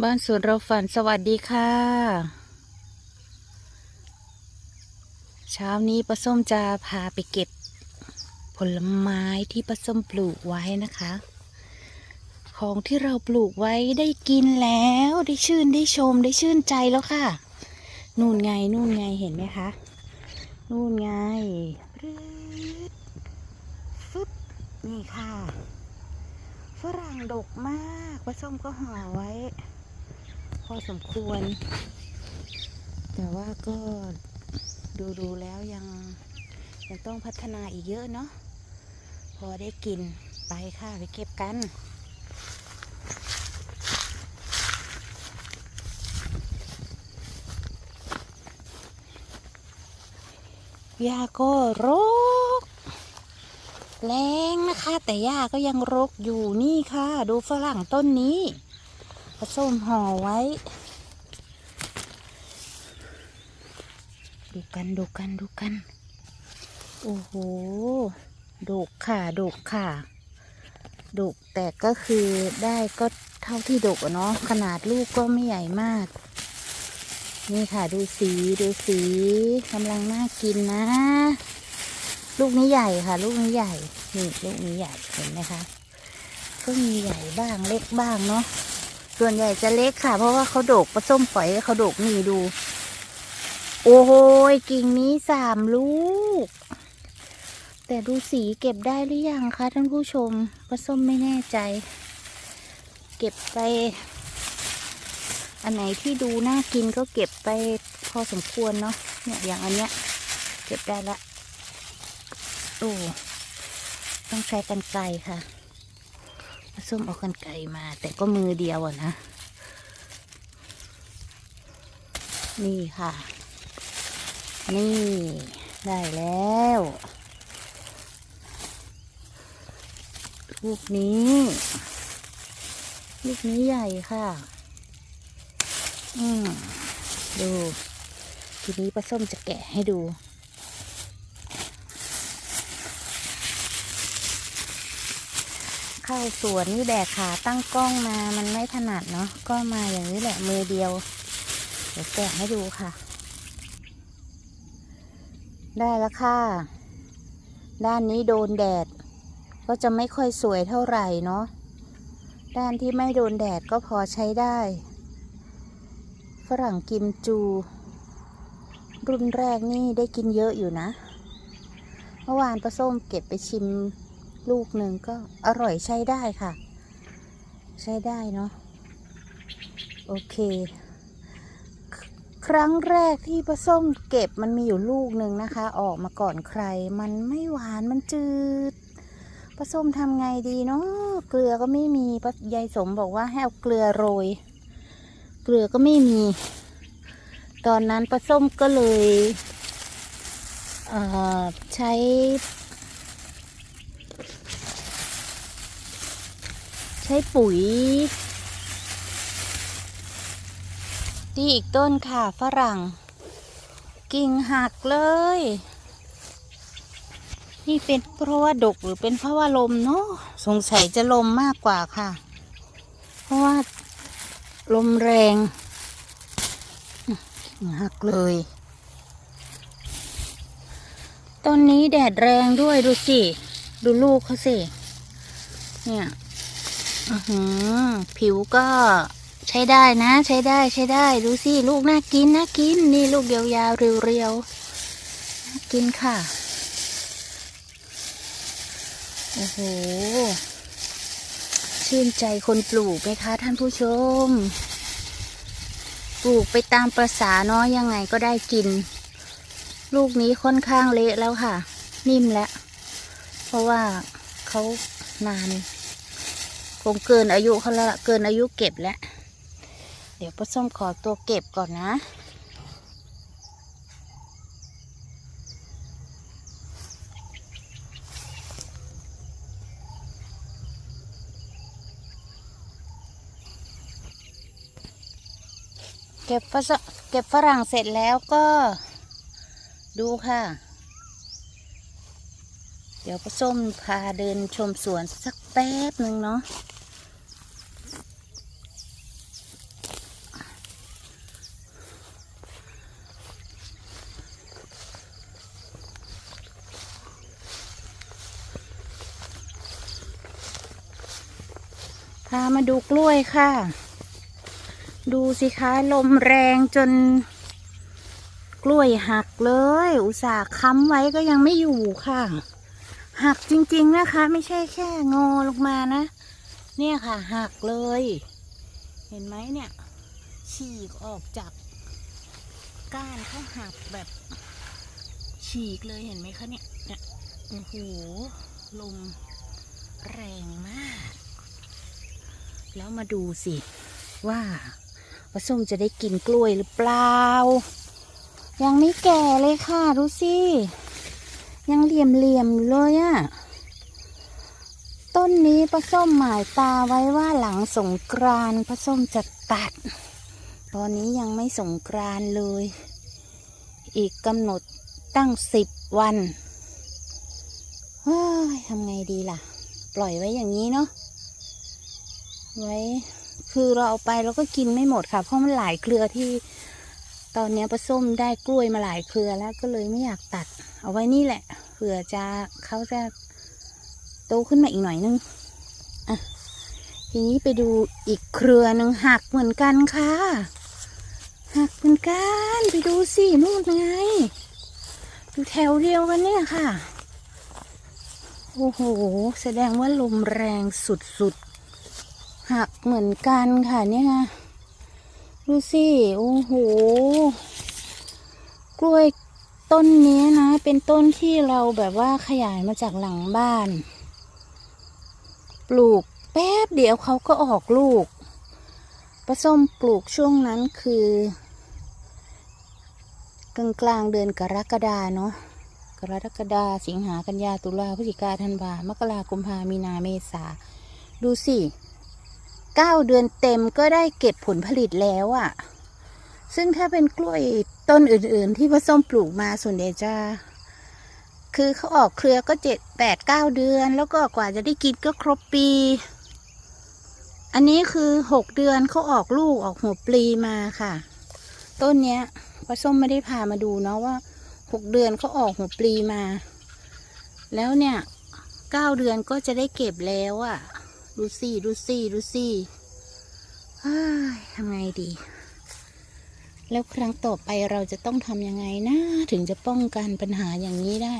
บ้านสวนเราฝันสวัสดีค่ะ เช้านี้ป้าส้มจะพาไปเก็บ ผลไม้ที่ป้าส้มปลูกไว้นะคะ ของที่เราปลูกไว้ได้กินแล้วได้ชื่นได้ชมได้ชื่นใจแล้วค่ะ นู่นไงนู่นไงเห็นไหมคะ นู่นไงฟึ๊ดฟึบนี่ค่ะ ฝรั่งดกมากป้าส้มก็ห่อไว้ อสมควร แต่ว่าก็ดูดูแล้วยังยังต้องพัฒนาอีกเยอะเนาะพอได้กินไปค่ะไปเก็บกันหญ้าก็รกแรงนะคะ แต่หญ้าก็ยังรกอยู่นี่ค่ะ ดูฝรั่งต้นนี้ ผสมห่อไว้ ดูกันดูกันดูกัน โอ้โหดกค่ะดกค่ะดกแต่ก็คือได้ก็เท่าที่ดกเนาะขนาดลูกก็ไม่ใหญ่มาก นี่ค่ะดูสีดูสีกำลังน่ากินนะ ลูกนี้ใหญ่ค่ะ ลูกนี้ใหญ่นี่ลูกนี้ใหญ่เห็นไหมคะก็มีใหญ่บ้างเล็กบ้างเนาะ ส่วนใหญ่จะเล็กค่ะ เพราะว่าเขาโดกปลาส้มปล่อยเขาโดกนี่ดู โอ้โหกิ่งนี้สามลูก แต่ดูสีเก็บได้หรือยังคะท่านผู้ชมปลาส้มไม่แน่ใจ เก็บไป อันไหนที่ดูน่ากินก็เก็บไปพอสมควรเนาะเนี่ยอย่างอันเนี้ย เก็บได้ละโอ้ต้องใช้กันไกรค่ะ ส้มเอากันไกรมา แต่ก็มือเดียวอะนะ นี่ค่ะ นี่ได้แล้วลูกนี้ลูกนี้ใหญ่ค่ะ อืมดู ทีนี้ปลาส้มจะแกะให้ดู เข้าสวนนี่แบกขาตั้งกล้องมามันไม่ถนัดเนาะก็มาอย่างนี้แหละมือเดียว เดี๋ยวแกะให้ดูค่ะ ได้แล้วค่ะ ด้านนี้โดนแดด ก็จะไม่ค่อยสวยเท่าไหร่เนาะด้านที่ไม่โดนแดดก็พอใช้ได้ ฝรั่งกิมจู รุ่นแรกนี่ได้กินเยอะอยู่นะ เมื่อวานป้าส้มเก็บไปชิม ลูกหนึ่งก็อร่อยใช้ได้ค่ะ ใช้ได้เนาะโอเค ครั้งแรกที่ปลาส้มเก็บมันมีอยู่ลูกหนึ่งนะคะ ออกมาก่อนใคร มันไม่หวานมันจืดปลาส้มทำไงดีเนาะเกลือก็ไม่มีป้ายายสมบอกว่าให้เอาเกลือโรย เกลือก็ไม่มี ตอนนั้นปลาส้มก็เลยเใช้ ใช้ปุ๋ยที่อีกต้นค่ะฝรั่ง กิ่งหักเลย นี่เป็นเพราะว่าดกหรือเป็นเพราะว่าลมเนาะสงสัยจะลมมากกว่าค่ะ เพราะว่าลมแรงหักเลยต้นนี้แดดแรงด้วยดูสิ ดูลูกเขาสิ เนี่ย ผิวก็ใช้ได้นะ ใช้ได้ใช้ได้ ดูสิลูกน่ากินน่ากิน นี่ลูกยาวๆเรียวๆน่ากินค่ะ โอ้โห ชื่นใจคนปลูกไหมคะท่านผู้ชม ปลูกไปตามประษาเนาะยังไงก็ได้กิน ลูกนี้ค่อนข้างเละแล้วค่ะ นิ่มแล้ว เพราะว่าเขานาน คงเกินอายุเขาแล้วล่ะเกินอายุเก็บแล้ว เดี๋ยวป้าส้มขอตัวเก็บก่อนนะ เก็บฝรั่งเก็บฝรั่งเสร็จแล้วก็ดูค่ะ เดี๋ยวป้าส้มพาเดินชมสวนสักแป๊บหนึ่งเนาะามาดูกล้วยค่ะ ดูสิคะลมแรงจน กล้วยหักเลย อุตส่าห์ค้ำไว้ก็ยังไม่อยู่ค่ะ หักจริงๆนะคะ ไม่ใช่แค่งอลงมานะ เนี่ยค่ะ หักเลย เห็นไหมเนี่ย ฉีกออกจากก้านเขาหักแบบ ฉีกเลยเห็นไหมคะเนี่ยเนี่ยโอ้โหลมแรงมาก แล้วมาดูสิว่าปลาส้มจะได้กินกล้วยหรือเปล่า ยังไม่แก่เลยค่ะดูสิยังเหลี่ยมเหลี่ยมอยู่เลยอะต้นนี้ปลาส้มหมายตาไว้ว่าหลังสงกรานปลาส้มจะตัด ตอนนี้ยังไม่สงกรานเลย อีกกำหนดตั้งสิบวันเฮ้ยทำไงดีล่ะ ปล่อยไว้อย่างนี้เนาะ ไว้ คือเราเอาไปเราก็กินไม่หมดค่ะ เพราะมันหลายเครือที่ ตอนนี้ปลาส้มได้กล้วยมาหลายเครือแล้วก็เลยไม่อยากตัด เอาไว้นี่แหละเผื่อจะเขาจะโตขึ้นมาอีกหน่อยนึงอะทีนี้ไปดูอีกเครือหนึ่งหักเหมือนกันค่ะ หักเหมือนกันไปดูสินู่นไงดูแถวเดียวกันเนี่ยค่ะ โอ้โห แสดงว่าลมแรงสุด หักเหมือนกันค่ะเนี่ยดูสิโอ้โห กล้วยต้นนี้นะ เป็นต้นที่เราแบบว่าขยายมาจากหลังบ้าน ปลูกแป๊บเดียวเขาก็ออกลูกปลาส้มปลูกช่วงนั้นคือกลางกลางเดือนกรกฎาเนาะกรกฎาสิงหากันยาตุลาพฤศจิกาธันวามกรากุมภามีนาเมษาดูสิ เก้าเดือนเต็มก็ได้เก็บผลผลิตแล้วอะ่ะ ซึ่งถ้าเป็นกล้วยต้นอื่นๆ ที่พ่อส้มปลูกมาส่วนใหญ่จะคือเขาออกเครือก็เจ็ดแปดเก้าเดือน แล้วก็กว่าจะได้กินก็ครบปี อันนี้คือหกเดือนเขาออกลูกออกหัวปลีมาค่ะ ต้นเนี้ยพ่อส้มไม่ได้พามาดูเนาะว่าหกเดือนเขาออกหัวปลีมา แล้วเนี่ยเก้าเดือนก็จะได้เก็บแล้วอะ่ะ ดูสิดูสิดูสิทำไงดี แล้วครั้งต่อไปเราจะต้องทำยังไงนะ ถึงจะป้องกันปัญหาอย่างนี้ได้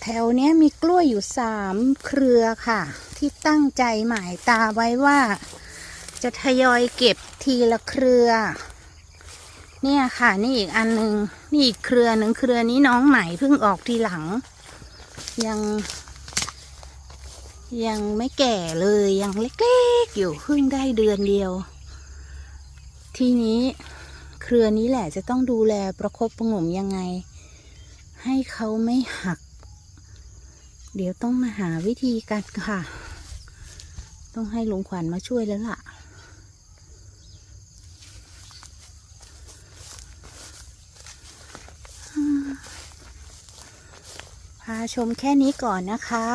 แถวเนี้ยมีกล้วยอยู่สามเครือค่ะ ที่ตั้งใจหมายตาไว้ว่า จะทยอยเก็บทีละเครือ เนี่ยค่ะ นี่อีกอันหนึ่งนี่อีกเครือหนึ่งเครือนี้น้องใหม่เพิ่งออกทีหลัง ยัง ยังไม่แก่เลยยังเล็กๆอยู่เพิ่งได้เดือนเดียว ทีนี้เครือนี้แหละจะต้องดูแลประคบประหงมยังไง ให้เขาไม่หัก เดี๋ยวต้องมาหาวิธีกันค่ะ ต้องให้ลุงขวัญมาช่วยแล้วล่ะ พาชมแค่นี้ก่อนนะคะ